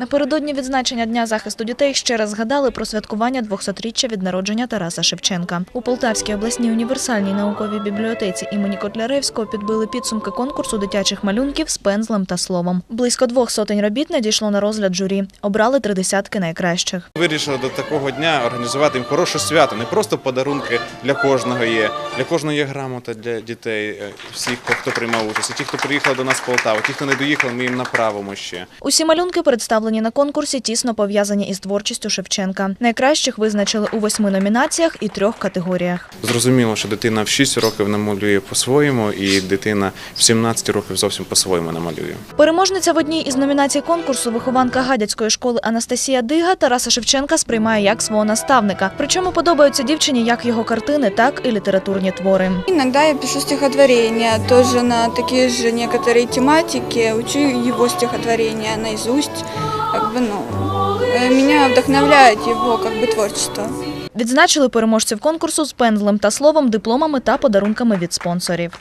Напередодні відзначення Дня захисту дітей ще раз згадали про святкування 200-річчя від народження Тараса Шевченка. У Полтавській обласній універсальній науковій бібліотеці імені Котляревського підбили підсумки конкурсу дитячих малюнків з пензлем та словом. Близько двох сотень робіт надійшло на розгляд журі. Обрали три десятки найкращих. Вирішили до такого дня організувати їм хороше свято, не просто подарунки для кожного є. Для кожного є грамота для дітей, е, всіх, хто приймав участь. І ті, хто приїхав до нас з Полтави, ті, хто не доїхав, ми їм направимо ще. Усі малюнки, представлені на конкурсі, тісно пов'язані із творчістю Шевченка. Найкращих визначили у восьми номінаціях і трьох категоріях. Зрозуміло, що дитина в 6 років намалює по-своєму, і дитина в 17 років зовсім по-своєму намалює. Переможниця в одній із номінацій конкурсу, вихованка гадяцької школи Анастасія Дига, Тараса Шевченка сприймає як свого наставника. Причому подобаються дівчині як його картини, так і літературні твори. Иногда я пишу стихотворения тоже на такие же некоторые тематики, учу его стихотворения наизусть, как бы, ну, э, меня вдохновляет его как бы творчество. Відзначили переможців конкурсу з пензлем та словом, дипломами та подарунками від спонсорів.